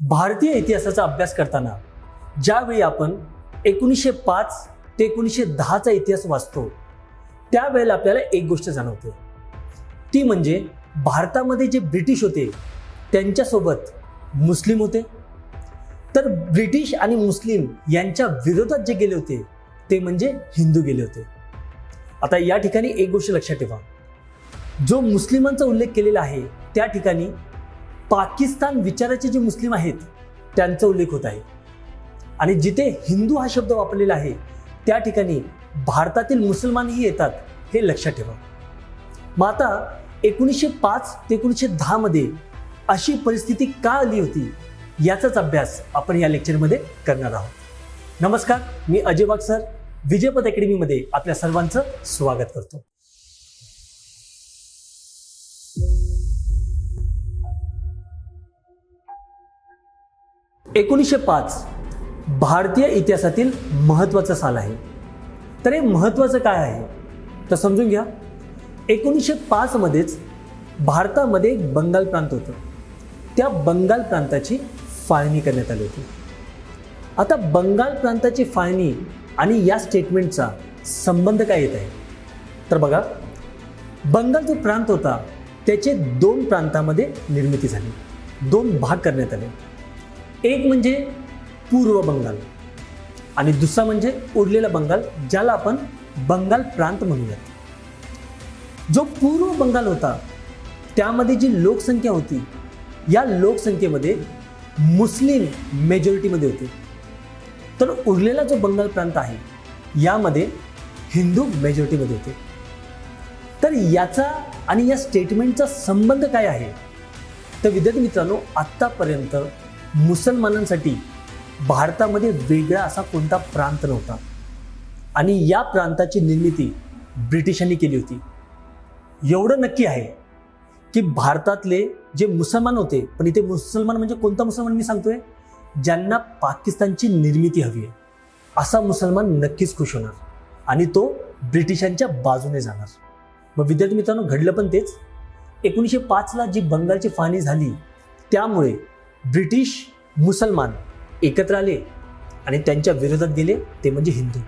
भारतीय इतिहासाचा अभ्यास करताना ज्यावेळी आपण एकोणीसशे पाच ते एकोणीसशे दहाचा इतिहास वाचतो त्यावेळेला आपल्याला एक गोष्ट जाणवते. ती म्हणजे भारतामध्ये जे ब्रिटिश होते त्यांच्यासोबत मुस्लिम होते. तर ब्रिटिश आणि मुस्लिम यांच्या विरोधात जे गेले होते ते म्हणजे हिंदू गेले होते. आता या ठिकाणी एक गोष्ट लक्षात ठेवा. जो मुस्लिमांचा उल्लेख केलेला आहे त्या ठिकाणी पाकिस्तान विचाराचे जे मुस्लिम आहेत त्यांचा उल्लेख होत आहे. आणि जिथे हिंदू हा शब्द वापरलेला आहे त्या ठिकाणी भारतातील मुसलमानही येतात हे लक्षात ठेवा. मग आता एकोणीसशे पाच ते एकोणीसशे दहामध्ये अशी परिस्थिती का आली होती याचाच अभ्यास आपण या लेक्चरमध्ये करणार आहोत. नमस्कार मी अजय सर विजयपद अकॅडमीमध्ये आपल्या सर्वांचं स्वागत करतो. एकोणीसशे पाच भारतीय इतिहासातील महत्त्वाचा साल आहे. तर हे महत्त्वाचं काय आहे? तर समजून घ्या. एकोणीसशे पाचमध्येच भारतामध्ये एक बंगाल प्रांत होतं. त्या बंगाल प्रांताची फाळणी करण्यात आली होती. आता बंगाल प्रांताची फाळणी आणि या स्टेटमेंटचा संबंध काय येत आहे? तर बघा बंगाल जो प्रांत होता त्याचे दोन प्रांतामध्ये निर्मिती झाली. दोन भाग करण्यात आले. एक म्हणजे पूर्व बंगाल आणि दुसरा म्हणजे उरलेला बंगाल ज्याला आपण बंगाल प्रांत म्हणूयात. जो पूर्व बंगाल होता त्यामध्ये जी लोकसंख्या होती या लोकसंख्येमध्ये मुस्लिम मेजॉरिटीमध्ये होते. तर उरलेला जो बंगाल प्रांत आहे यामध्ये हिंदू मेजॉरिटीमध्ये होते. तर याचा आणि या स्टेटमेंटचा संबंध काय आहे? तर विद्यार्थी मित्रांनो आत्तापर्यंत मुसलमानांसाठी भारतामध्ये वेगळा असा कोणता प्रांत नव्हता. आणि या प्रांताची निर्मिती ब्रिटिशांनी केली होती. एवढं नक्की आहे की भारतातले जे मुसलमान होते पण इथे मुसलमान म्हणजे कोणता मुसलमान मी सांगतोय? ज्यांना पाकिस्तानची निर्मिती हवी आहे. असा मुसलमान नक्कीच खुश होणार आणि तो ब्रिटिशांच्या बाजूने जाणार. मग विद्यार्थी मित्रांनो घडलं पण तेच. एकोणीसशे पाचला जी बंगालची फाळणी झाली त्यामुळे ब्रिटिश मुसलमान एकत्र आले आणि त्यांच्या विरोधात गेले ते म्हणजे हिंदू.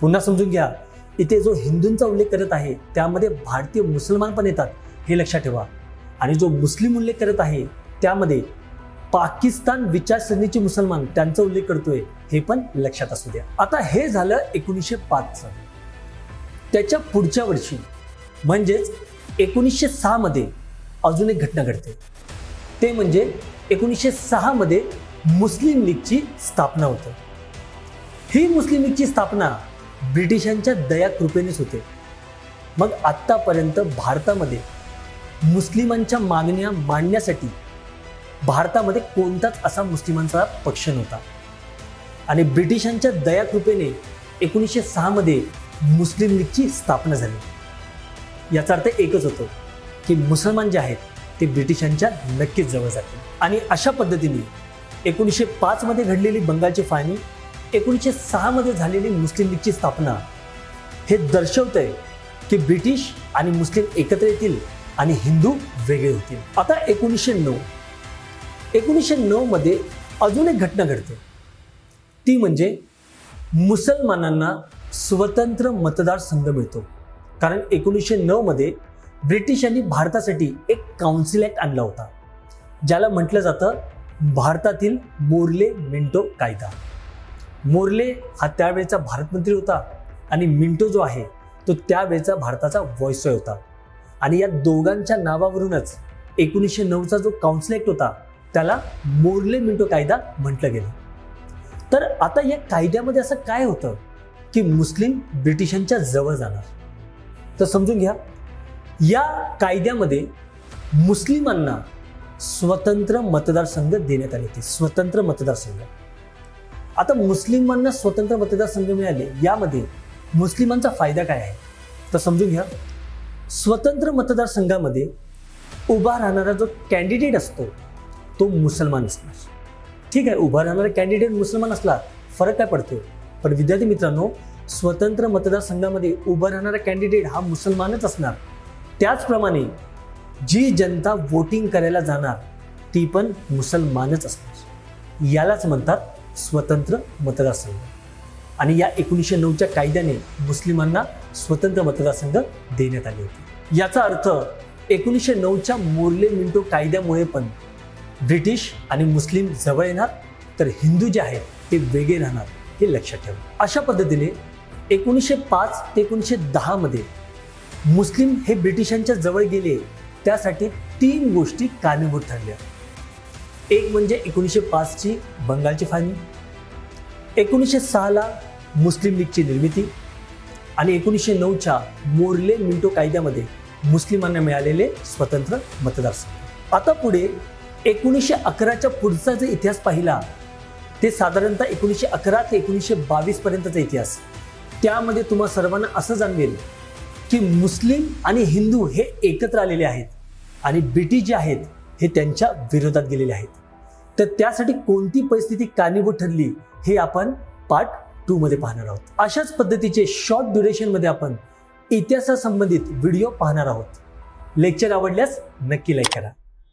पुन्हा समजून घ्या इथे जो हिंदूंचा उल्लेख करत आहे त्यामध्ये भारतीय मुसलमान पण येतात हे लक्षात ठेवा. आणि जो मुस्लिम उल्लेख करत आहे त्यामध्ये पाकिस्तान विचारसरणीचे मुसलमान त्यांचा उल्लेख करतोय हे पण लक्षात असू द्या. आता हे झालं एकोणीसशे पाचचं त्याच्या पुढच्या वर्षी म्हणजेच एकोणीसशे सहामध्ये अजून एक घटना घडते. ते म्हणजे एकोणीसशे सहामध्ये मुस्लिम लीगची स्थापना होते. ही मुस्लिम लीगची स्थापना ब्रिटिशांच्या दयाकृपेनेच होते. मग आत्तापर्यंत भारतामध्ये मुस्लिमांच्या मागण्या मांडण्यासाठी भारतामध्ये कोणताच असा मुस्लिमांचा पक्ष नव्हता. आणि ब्रिटिशांच्या दयाकृपेने एकोणीसशे सहामध्ये मुस्लिम लीगची स्थापना झाली. याचा अर्थ एकच होतो की मुसलमान जे आहेत ते ब्रिटिशांच्या नक्कीच जवळ जातील. आणि अशा पद्धतीने एकोणीसशे पाचमध्ये घडलेली बंगालची फाळणी एकोणीसशे सहामध्ये झालेली मुस्लिम लीगची स्थापना हे दर्शवतंय की ब्रिटिश आणि मुस्लिम एकत्र येतील आणि हिंदू वेगळे होतील. आता एकोणीसशे नऊ एकोणीसशे नऊमध्ये अजून एक घटना घडते. ती म्हणजे मुसलमानांना स्वतंत्र मतदारसंघ मिळतो. कारण एकोणीसशे नऊमध्ये ब्रिटिशांनी भारतासाठी एक काउन्सिल ॲक्ट आणला होता ज्याला म्हटलं जातं भारतातील मोर्ले मिंटो कायदा. मोर्ले हा त्यावेळेचा भारतमंत्री होता आणि मिंटो जो आहे तो त्यावेळेचा भारताचा व्हॉइसॉय होता. आणि या दोघांच्या नावावरूनच एकोणीसशे नऊचा जो काउन्सिल ॲक्ट होता त्याला मोर्ले मिंटो कायदा म्हटलं गेलं. तर आता या कायद्यामध्ये असं काय होतं की मुस्लिम ब्रिटिशांच्या जवळ जाणार? तर समजून घ्या या कायद्यामध्ये मुस्लिमांना स्वतंत्र मतदारसंघ देण्यात आले होते. स्वतंत्र मतदारसंघ आता मुस्लिमांना स्वतंत्र मतदारसंघ मिळाले यामध्ये मुस्लिमांचा फायदा काय आहे? तर समजून घ्या. स्वतंत्र मतदारसंघामध्ये उभा राहणारा जो कॅन्डिडेट असतो तो मुसलमान असणार. ठीक आहे उभा राहणारा कॅन्डिडेट मुसलमान असला फरक काय पडतो पण विद्यार्थी मित्रांनो स्वतंत्र मतदारसंघामध्ये उभा राहणारा कॅन्डिडेट हा मुसलमानच असणार. त्याचप्रमाणे जी जनता वोटिंग करायला जाणार ती पण मुसलमानच असणार. यालाच म्हणतात स्वतंत्र मतदारसंघ. आणि या एकोणीसशे नऊच्या कायद्याने मुस्लिमांना स्वतंत्र मतदारसंघ देण्यात आले होते. याचा अर्थ एकोणीसशे नऊच्या मोर्ले मिंटो कायद्यामुळे पण ब्रिटिश आणि मुस्लिम जवळ येणार तर हिंदू जे आहेत ते वेगळे राहणार हे लक्षात ठेवा. अशा पद्धतीने एकोणीसशे पाच ते एकोणीसशे दहामध्ये मुस्लिम हे ब्रिटिशांच्या जवळ गेले त्यासाठी तीन गोष्टी कारणीभूत ठरल्या. एक म्हणजे एकोणीसशे पाचची बंगालची फाळणी एकोणीसशे सहाला मुस्लिम लीगची निर्मिती आणि एकोणीसशे नऊच्या मोर्ले मिंटो कायद्यामध्ये मुस्लिमांना मिळालेले स्वतंत्र मतदारसंघ. आता पुढे एकोणीसशे अकराच्या पुढचा जो इतिहास पाहिला ते साधारणतः एकोणीसशे अकरा ते एकोणीसशे बावीसपर्यंतचा इतिहास. त्यामध्ये तुम्हा सर्वांना असं जाणवेल की मुस्लिम आणि हिंदू हे एकत्र आलेले आहेत. आणि ब्रिटिश जे आहेत हे त्यांच्या विरोधात गेलेले आहेत. तर त्यासाठी कोणती परिस्थिती कारणीभूत ठरली हे आपण पार्ट टूमध्ये पाहणार आहोत. अशाच पद्धतीचे शॉर्ट ड्युरेशनमध्ये आपण इतिहासासंबंधित व्हिडिओ पाहणार आहोत. लेक्चर आवडल्यास नक्की लाईक करा.